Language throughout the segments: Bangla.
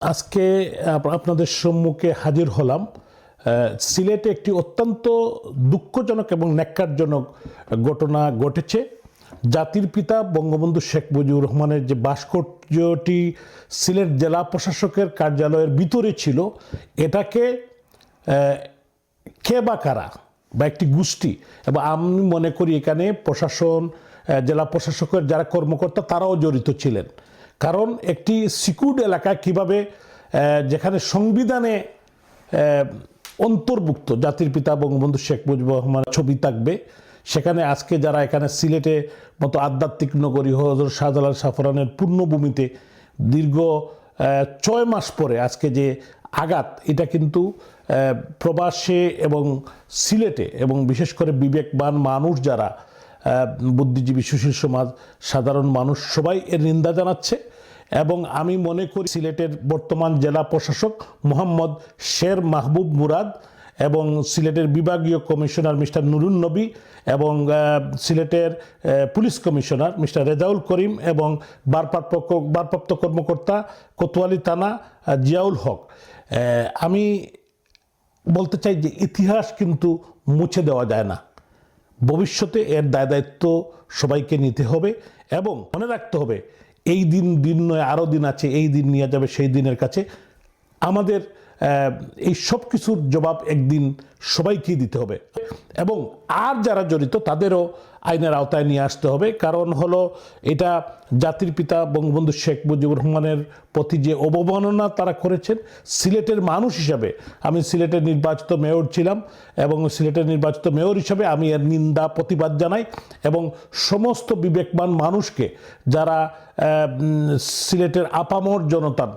আজকে আপনাদের সম্মুখে হাজির হলাম সিলেটে একটি অত্যন্ত দুঃখজনক এবং ন্যাক্কারজনক ঘটনা ঘটেছে। জাতির পিতা বঙ্গবন্ধু শেখ মুজিবুর রহমানের যে ভাস্কর্যটি সিলেট জেলা প্রশাসকের কার্যালয়ের ভিতরে ছিল, এটাকে কে বা কারা বা একটি গোষ্ঠী, এবং আমি মনে করি এখানে প্রশাসন জেলা প্রশাসকের যারা কর্মকর্তা, তারাও জড়িত ছিলেন। কারণ একটি সিকুড এলাকা কীভাবে যেখানে সংবিধানে অন্তর্ভুক্ত জাতির পিতা বঙ্গবন্ধু শেখ মুজিবুর রহমানের ছবি থাকবে, সেখানে আজকে যারা এখানে সিলেটে মতো আধ্যাত্মিক নগরী হজর শাহজালাল সাফরানের পূর্ণভূমিতে দীর্ঘ ছয় মাস পরে আজকে যে আঘাত, এটা কিন্তু প্রবাসে এবং সিলেটে এবং বিশেষ করে বিবেকবান মানুষ যারা বুদ্ধিজীবী সুশীল সমাজ, সাধারণ মানুষ সবাই এর নিন্দা জানাচ্ছে এবং আমি মনে করি সিলেটের বর্তমান জেলা প্রশাসক মোহাম্মদ শের মাহবুব মুরাদ এবং সিলেটের বিভাগীয় কমিশনার মিস্টার নুরুন নবী এবং সিলেটের police commissioner mister Rezaul Karim এবং ভারপ্রাপ্ত বারপ্রাপ্ত কর্মকর্তা কোতোয়ালি থানা জিয়াউল হক। আমি বলতে চাই যে ইতিহাস কিন্তু মুছে দেওয়া যায় না। ভবিষ্যতে এর দায় দায়িত্ব সবাইকে নিতে হবে এবং মনে রাখতে হবে, এই দিন দিন নয়, আরও দিন আছে, এই দিন নিয়ে যাবে, সেই দিনের কাছে আমাদের এই সব কিছুর জবাব একদিন সবাইকেই দিতে হবে। এবং আর যারা জড়িত তাদেরও আইনের আওতায় নিয়ে আসতে হবে। কারণ হলো, এটা জাতির পিতা বঙ্গবন্ধু শেখ মুজিবুর রহমানের প্রতি যে অবমাননা তারা করেছেন, সিলেটের মানুষ হিসাবে আমি সিলেটের নির্বাচিত মেয়র ছিলাম এবং সিলেটের নির্বাচিত মেয়র হিসাবে আমি এর নিন্দা, প্রতিবাদ জানাই এবং সমস্ত বিবেকবান মানুষকে যারা সিলেটের আপামর জনতার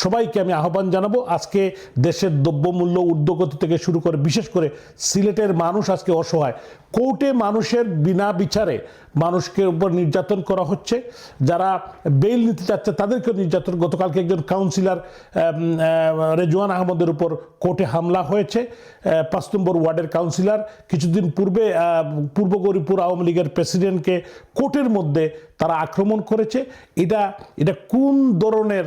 সবাইকে আমি আহ্বান জানাব। আজকে দেশের দ্রব্যমূল্য উদ্যোগতি থেকে শুরু করে, বিশেষ করে সিলেটের মানুষ আজকে অসহায়। কোর্টে মানুষের বিনা বিচারে মানুষকে উপর নির্যাতন করা হচ্ছে। যারা বেইল নিতে চাচ্ছে তাদেরকেও নির্যাতন। গতকালকে একজন কাউন্সিলর রেজওয়ান আহমদের উপর কোর্টে হামলা হয়েছে। পাঁচ নম্বর ওয়ার্ডের কাউন্সিলর। কিছুদিন পূর্বে পূর্ব গরিপুর আওয়ামী লীগের প্রেসিডেন্টকে কোর্টের মধ্যে তারা আক্রমণ করেছে। এটা এটা কোন ধরনের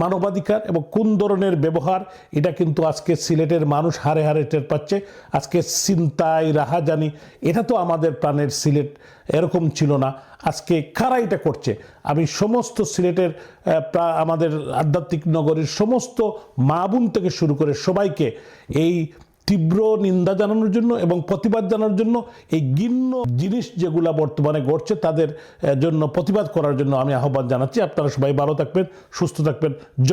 মানবাধিকার এবং কোন ধরনের ব্যবহার, এটা কিন্তু আজকে সিলেটের মানুষ হারে হারে টের পাচ্ছে। আজকে চিন্তায় রাহাজানি, এটা তো আমাদের প্রাণের সিলেট, এরকম ছিল না। আজকে কারা এটা করছে? আমি সমস্ত সিলেটের আমাদের আধ্যাত্মিক নগরীর সমস্ত মা বোন থেকে শুরু করে সবাইকে এই তীব্র নিন্দা জানানোর জন্য এবং প্রতিবাদ জানানোর জন্য এই গিন্ন জিনিস যেগুলা বর্তমানে ঘটছে তাদের জন্য প্রতিবাদ করার জন্য আমি আহ্বান জানাচ্ছি। আপনারা সবাই ভালো থাকবেন, সুস্থ থাকবেন। জয়